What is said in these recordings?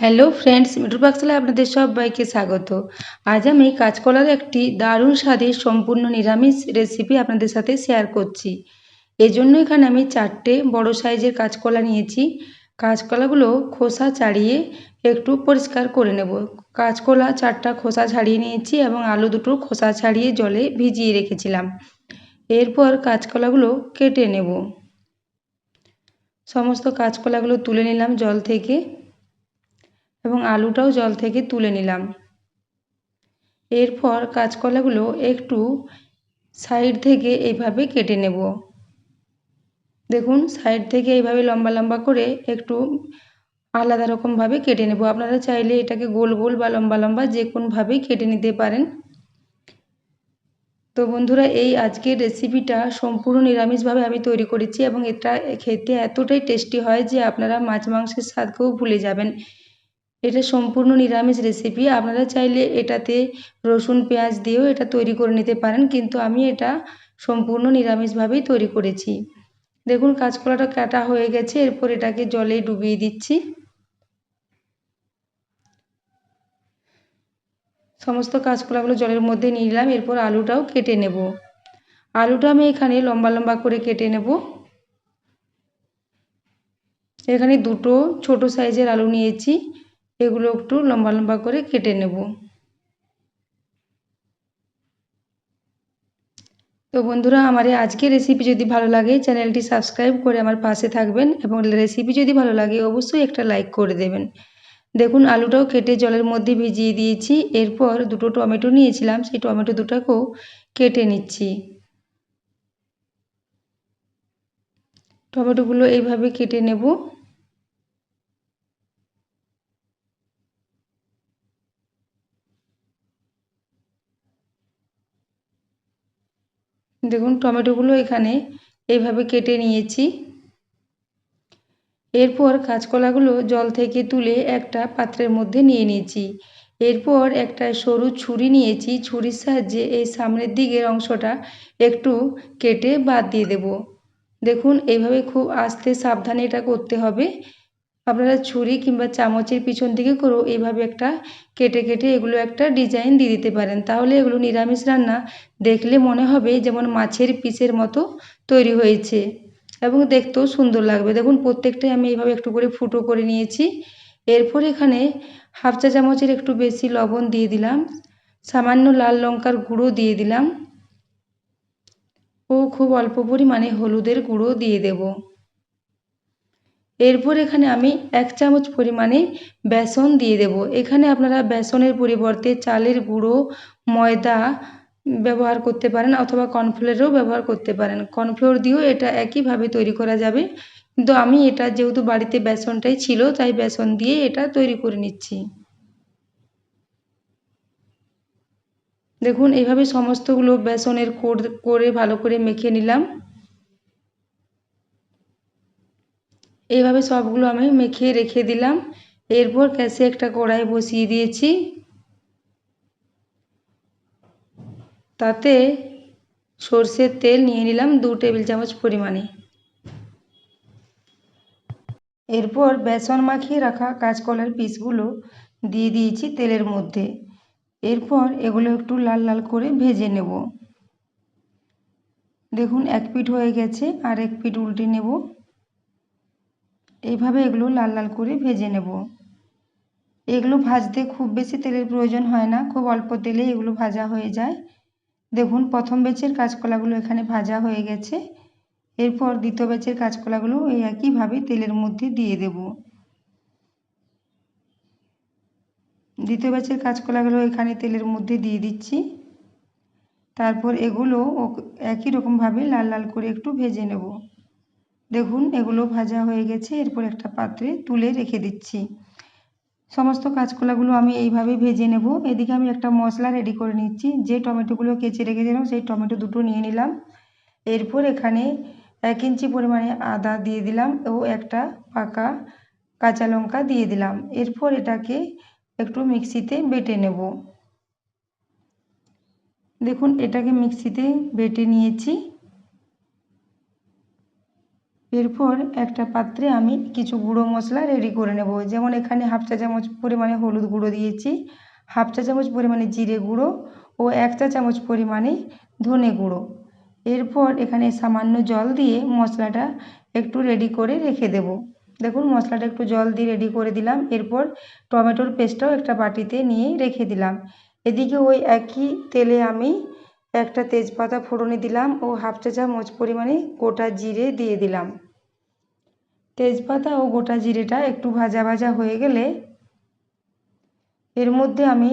Hello friends মিঠুর পাকশালায় আপনাদের সবাইকে স্বাগত। আজ আমি কাঁচকলার একটি দারুণ স্বাদের সম্পূর্ণ নিরামিষ রেসিপি আপনাদের সাথে শেয়ার করছি। এজন্য এখানে আমি চারটে বড় সাইজের কাঁচকলা নিয়েছি। কাঁচকলাগুলো খোসা ছাড়িয়ে একটু পরিষ্কার করে নেব। কাঁচকলা চারটা খোসা ছাড়িয়ে নিয়েছি এবং আলু দুটো খোসা ছাড়িয়ে জলে ভিজিয়ে রেখেছিলাম। এরপর কাঁচকলাগুলো কেটে নেব। সমস্ত কাঁচকলাগুলো তুলে নিলাম জল থেকে। এবং আলুটাও জল থেকে তুলে নিলাম। এরপর কাঁচকলাগুলো একটু সাইড থেকে এইভাবে কেটে নেব। দেখুন, সাইড থেকে এইভাবে লম্বা লম্বা করে একটু আলাদা রকমভাবে কেটে নেব। আপনারা চাইলে এটাকে গোল গোল বা লম্বা লম্বা যে কোনোভাবেই কেটে নিতে পারেন। তো বন্ধুরা, এই আজকের রেসিপিটা সম্পূর্ণ নিরামিষভাবে আমি তৈরি করেছি এবং এটা খেতে এতটাই টেস্টি হয় যে আপনারা মাছ মাংসের স্বাদকেও ভুলে যাবেন। এটা সম্পূর্ণ নিরামিষ রেসিপি আপনারা চাইলে এটাতে রসুন, পেঁয়াজ দিয়েও এটা তৈরি করে নিতে পারেন, কিন্তু আমি এটা সম্পূর্ণ নিরামিষভাবেই তৈরি করেছি। দেখুন, কাঁচকলাটা কাটা হয়ে গেছে, এরপর এটাকে জলে ডুবিয়ে দিচ্ছি। সমস্ত কাঁচকলাগুলো জলের মধ্যে নিয়ে নিলাম, এরপর আলুটাও কেটে নেব। আলুটা আমি এখানে লম্বা লম্বা করে কেটে নেব। এখানে দুটো ছোট সাইজের আলু নিয়েছি। এগুলো একটু লম্বা লম্বা করে কেটে নেব। তো বন্ধুরা, আমার এই আজকের রেসিপি যদি ভালো লাগে, চ্যানেলটি সাবস্ক্রাইব করে আমার পাশে থাকবেন এবং রেসিপি যদি ভালো লাগে, অবশ্যই একটা লাইক করে দেবেন। দেখুন, আলুটাও কেটে জলের মধ্যে ভিজিয়ে দিয়েছি। এরপর দুটো টমেটো নিয়েছিলাম, সেই টমেটো দুটাকেও কেটে নিচ্ছি। টমেটোগুলো এইভাবে কেটে নেব। দেখুন টমেটোগুলো এখানে এইভাবে কেটে নিয়েছি। এরপর কাঁচকলাগুলো জল থেকে তুলে একটা পাত্রের মধ্যে নিয়ে নিয়েছি। এরপর একটা সরু ছুরি নিয়েছি, ছুরির সাহায্যে এই সামনের দিকের অংশটা একটু কেটে বাদ দিয়ে দেব। দেখুন এইভাবে খুব আস্তে সাবধানে এটা করতে হবে। আপনারা ছুরি কিংবা চামচের পিছন দিকে করেও এইভাবে একটা কেটে কেটে এগুলো একটা ডিজাইন দিয়ে দিতে পারেন। তাহলে এগুলো নিরামিষ রান্না দেখলে মনে হবে যেমন মাছের পিসের মতো তৈরি হয়েছে এবং দেখতেও সুন্দর লাগবে। দেখুন প্রত্যেকটাই আমি এইভাবে একটু করে ফুটো করে নিয়েছি। এরপর এখানে হাফ চা চামচের একটু বেশি লবণ দিয়ে দিলাম। সামান্য লাল লঙ্কার গুঁড়ো দিয়ে দিলাম। ও খুব অল্প পরিমাণে হলুদের গুঁড়ো দিয়ে দেব। এরপর এখানে আমি এক চামচ পরিমাণে বেসন দিয়ে দেব। এখানে আপনারা বেসনের পরিবর্তে চালের গুঁড়ো, ময়দা ব্যবহার করতে পারেন অথবা কর্নফ্লোরেরও ব্যবহার করতে পারেন। কর্নফ্লোর দিয়েও এটা একইভাবে তৈরি করা যাবে। কিন্তু আমি এটা যেহেতু বাড়িতে বেসনটাই ছিল, তাই বেসন দিয়ে এটা তৈরি করে নিচ্ছি। দেখুন, এইভাবে সমস্তগুলো বেসনের করে ভালো করে মেখে নিলাম। এইভাবে সবগুলো আমি মেখে রেখে দিলাম। এরপর গ্যাসে একটা কড়াই বসিয়ে দিয়েছি। তাতে সর্ষের তেল নিয়ে নিলাম দু টেবিল চামচ পরিমাণে। এরপর বেসন মাখিয়ে রাখা কাঁচকলার পিসগুলো দিয়ে দিয়েছি তেলের মধ্যে। এরপর এগুলো একটু লাল লাল করে ভেজে নেব। দেখুন, এক পিঠ হয়ে গেছে আর এক পিঠ উল্টে নেব। এইভাবে এগুলো লাল লাল করে ভেজে নেব। এগুলো ভাজতে খুব বেশি তেলের প্রয়োজন হয় না, খুব অল্প তেলে এগুলো ভাজা হয়ে যায়। দেখুন, প্রথম ব্যাচের কাঁচকলাগুলো এখানে ভাজা হয়ে গেছে। এরপর দ্বিতীয় ব্যাচের কাঁচকলাগুলো এই একইভাবে তেলের মধ্যে দিয়ে দেব। দ্বিতীয় ব্যাচের কাঁচকলাগুলো এখানে তেলের মধ্যে দিয়ে দিচ্ছি। তারপর এগুলো একই রকমভাবে লাল লাল করে একটু ভেজে নেব। দেখুন, এগুলো ভাজা হয়ে গেছে। এরপর একটা পাত্রে তুলে রেখে দিচ্ছি। সমস্ত কাঁচকলাগুলো আমি এইভাবে ভেজে নেব। এদিকে আমি একটা মশলা রেডি করে নিচ্ছি। যে টমেটোগুলো কেচে রেখেছিলাম, সেই টমেটো দুটো নিয়ে নিলাম। এরপর এখানে এক ইঞ্চি পরিমাণে আদা দিয়ে দিলাম ও একটা পাকা কাঁচা লঙ্কা দিয়ে দিলাম। এরপর এটাকে একটু মিক্সিতে বেটে নেব। দেখুন, এটাকে মিক্সিতে বেটে নিয়েছি। এরপর একটা পাত্রে আমি কিছু গুঁড়ো মশলা রেডি করে নেব। যেমন এখানে হাফ চা চামচ পরিমাণে হলুদ গুঁড়ো দিয়েছি হাফ চা চামচ পরিমাণে জিরে গুঁড়ো ও এক চা চামচ পরিমাণে ধনে গুঁড়ো। এরপর এখানে সামান্য জল দিয়ে মশলাটা একটু রেডি করে রেখে দেব। দেখুন, মশলাটা একটু জল দিয়ে রেডি করে দিলাম। এরপর টমেটোর পেস্টটাও একটা বাটিতে নিয়ে রেখে দিলাম। এদিকে ওই একই তেলে আমি একটা তেজপাতা ফোড়নে দিলাম ও হাফ চা চামচ পরিমাণে গোটা জিরে দিয়ে দিলাম। তেজপাতা ও গোটা জিরেটা একটু ভাজা ভাজা হয়ে গেলে এর মধ্যে আমি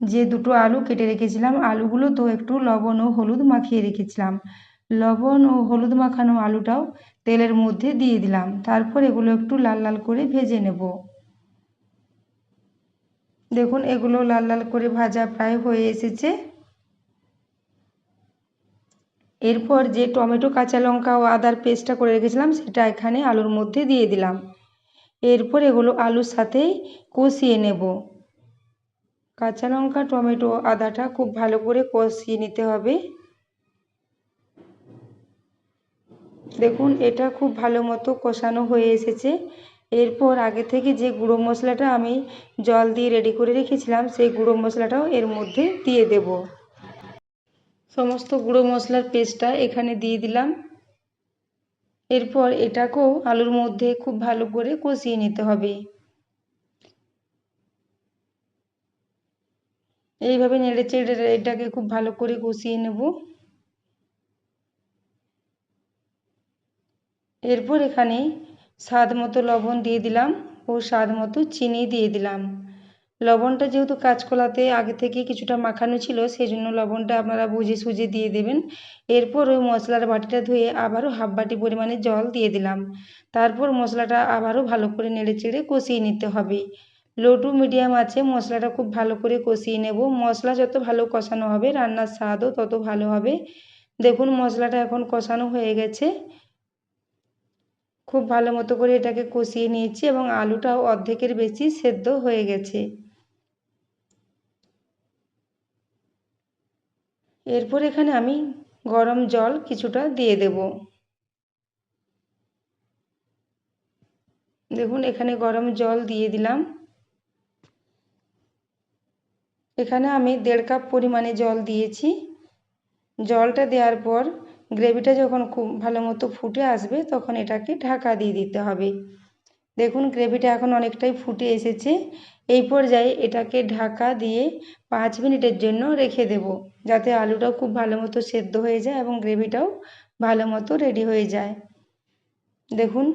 যে দুটো আলু কেটে রেখেছিলাম, আলুগুলো তো একটু লবণ ও হলুদ মাখিয়ে রেখেছিলাম। লবণ ও হলুদ মাখানো আলুটাও তেলের মধ্যে দিয়ে দিলাম। তারপর এগুলো একটু লাল লাল করে ভেজে নেব। দেখুন, এগুলো লাল লাল করে ভাজা প্রায় হয়ে এসেছে। এরপর যে টমেটো, কাঁচা লঙ্কা ও আদার পেস্টটা করে রেখেছিলাম, সেটা এখানে আলুর মধ্যে দিয়ে দিলাম। এরপর এগুলো আলুর সাথেই কষিয়ে নেব। কাঁচা লঙ্কা, টমেটো, আদাটা খুব ভালো করে কষিয়ে নিতে হবে। দেখুন, এটা খুব ভালো মতো কষানো হয়ে এসেছে। এরপর আগে থেকে যে গুঁড়ো মশলাটা আমি জল দিয়ে রেডি করে রেখেছিলাম, সেই গুঁড়ো মশলাটাও এর মধ্যে দিয়ে দেব। সমস্ত গুঁড়ো মশলার পেস্টটা এখানে দিয়ে দিলাম। এরপর এটাকেও আলুর মধ্যে খুব ভালো করে কষিয়ে নিতে হবে। এইভাবে নেড়ে চেড়ে এটাকে খুব ভালো করে কষিয়ে নেব। এরপর এখানে স্বাদ মতো লবণ দিয়ে দিলাম ও স্বাদ মতো চিনি দিয়ে দিলাম। লবণটা যেহেতু কাঁচকলাতে আগে থেকে কিছুটা মাখানো ছিল সেই জন্য লবণটা আপনারা বুঝে সুঝে দিয়ে দেবেন। এরপর ওই মশলার বাটিটা ধুয়ে আবারও হাফ বাটি পরিমাণে জল দিয়ে দিলাম। তারপর মশলাটা আবারও ভালো করে নেড়ে চেড়ে কষিয়ে নিতে হবে। লো টু মিডিয়াম আছে, মশলাটা খুব ভালো করে কষিয়ে নেব। মশলা যত ভালো কষানো হবে, রান্নার স্বাদও তত ভালো হবে। দেখুন, মশলাটা এখন কষানো হয়ে গেছে। খুব ভালো মতো করে এটাকে কষিয়ে নিয়েছি এবং আলুটাও অর্ধেকের বেশি সেদ্ধ হয়ে গেছে। এরপর এখানে আমি গরম জল কিছুটা দিয়ে দেব। দেখুন, এখানে গরম জল দিয়ে দিলাম। এখানে আমি দেড় কাপ পরিমাণে জল দিয়েছি। জলটা দেওয়ার পর গ্রেভিটা যখন খুব ভালো মতো ফুটে আসবে, তখন এটাকে ঢাকা দিয়ে দিতে হবে। দেখুন গ্রেভিটা এখন অনেকটাই ফুটে এসেছে। এই পর্যায়ে এটাকে ঢাকা দিয়ে পাঁচ মিনিটের জন্য রেখে দেব, যাতে আলুটাও খুব ভালো মতো সেদ্ধ হয়ে যায় এবং গ্রেভিটাও ভালো মতো রেডি হয়ে যায়। দেখুন,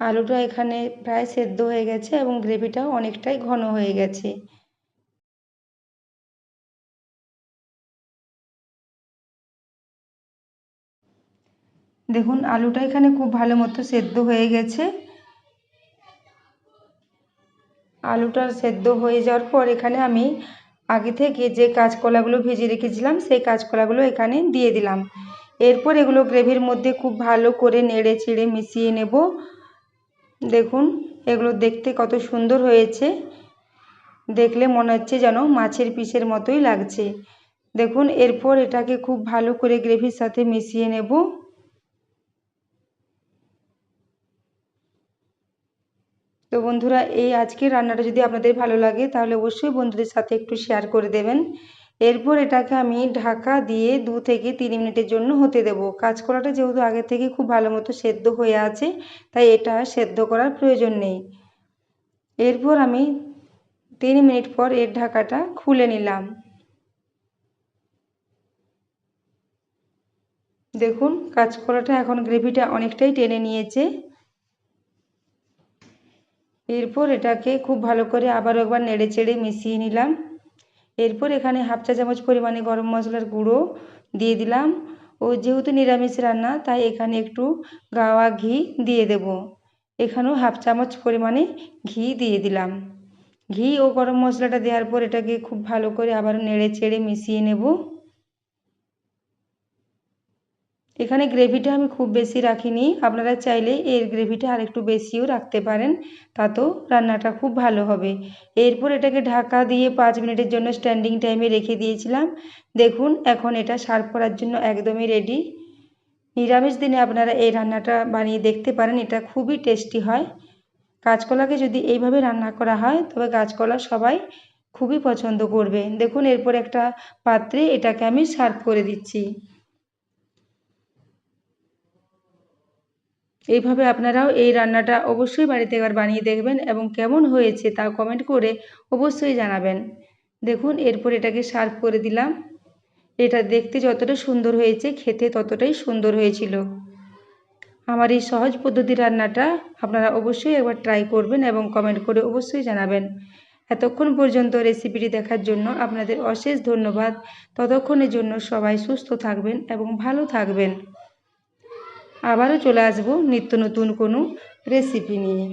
আলুটা এখানে প্রায় সেদ্ধ হয়ে গেছে এবং গ্রেভিটাও অনেকটাই ঘন হয়ে গেছে। দেখুন, আলুটা এখানে খুব ভালো মতো সেদ্ধ হয়ে গেছে। আলুটা সেদ্ধ হয়ে যাওয়ার পর এখানে আমি আগে থেকে যে কাঁচকলাগুলো ভেজে রেখেছিলাম, সেই কাঁচকলাগুলো এখানে দিয়ে দিলাম। এরপর এগুলো গ্রেভির মধ্যে খুব ভালো করে নেড়ে চেড়ে মিশিয়ে নেব। দেখুন, এগুলো দেখতে কত সুন্দর হয়েছে। দেখলে মনে হচ্ছে যেন মাছের পিসের মতোই লাগছে। দেখুন, এরপর এটাকে খুব ভালো করে গ্রেভির সাথে মিশিয়ে নেব। তো বন্ধুরা, এই আজকের রান্নাটা যদি আপনাদের ভালো লাগে, তাহলে অবশ্যই বন্ধুদের সাথে একটু শেয়ার করে দেবেন। এরপর এটাকে আমি ঢাকা দিয়ে দু থেকে তিন মিনিটের জন্য হতে দেব। কাঁচকলাটা যেহেতু আগে থেকে খুব ভালো মতো সেদ্ধ হয়ে আছে, তাই এটা সেদ্ধ করার প্রয়োজন নেই। এরপর আমি তিন মিনিট পর এর ঢাকাটা খুলে নিলাম। দেখুন কাঁচকলাটা এখন গ্রেভিটা অনেকটাই টেনে নিয়েছে। এরপর এটাকে খুব ভালো করে আবারও একবার নেড়ে চেড়ে মিশিয়ে নিলাম। এরপর এখানে হাফ চা চামচ পরিমাণে গরম মশলার গুঁড়ো দিয়ে দিলাম। ও যেহেতু নিরামিষ রান্না, তাই এখানে একটু গাওয়া ঘি দিয়ে দেব। এখানেও হাফ চামচ পরিমাণে ঘি দিয়ে দিলাম। ঘি ও গরম মশলাটা দেওয়ার পর এটাকে খুব ভালো করে আবার নেড়ে চেড়ে মিশিয়ে নেব। এখানে গ্রেভিটা আমি খুব বেশি রাখিনি। আপনারা চাইলে এর গ্রেভিটা আর একটু বেশিও রাখতে পারেন, তাতেও রান্নাটা খুব ভালো হবে। এরপর এটাকে ঢাকা দিয়ে পাঁচ মিনিটের জন্য স্ট্যান্ডিং টাইমে রেখে দিয়েছিলাম। দেখুন, এখন এটা সার্ভ করার জন্য একদমই রেডি নিরামিষ দিনে আপনারা এই রান্নাটা বানিয়ে দেখতে পারেন, এটা খুবই টেস্টি হয়। কাঁচকলাকে যদি এইভাবে রান্না করা হয়, তবে কাঁচকলা সবাই খুবই পছন্দ করবে। দেখুন, এরপর একটা পাত্রে এটাকে আমি সার্ভ করে দিচ্ছি। এইভাবে আপনারাও এই রান্নাটা অবশ্যই বাড়িতে একবার বানিয়ে দেখবেন এবং কেমন হয়েছে তা কমেন্ট করে অবশ্যই জানাবেন। দেখুন, এরপর এটাকে সার্ভ করে দিলাম। এটা দেখতে যতটা সুন্দর হয়েছে, খেতে ততটাই সুন্দর হয়েছিল। আমার এই সহজ পদ্ধতি রান্নাটা আপনারা অবশ্যই একবার ট্রাই করবেন এবং কমেন্ট করে অবশ্যই জানাবেন। এতক্ষণ পর্যন্ত রেসিপিটি দেখার জন্য আপনাদের অশেষ ধন্যবাদ। ততক্ষণের জন্য সবাই সুস্থ থাকবেন এবং ভালো থাকবেন। আবারও চলে আসব নিত্য নতুন কোনো রেসিপি নিয়ে।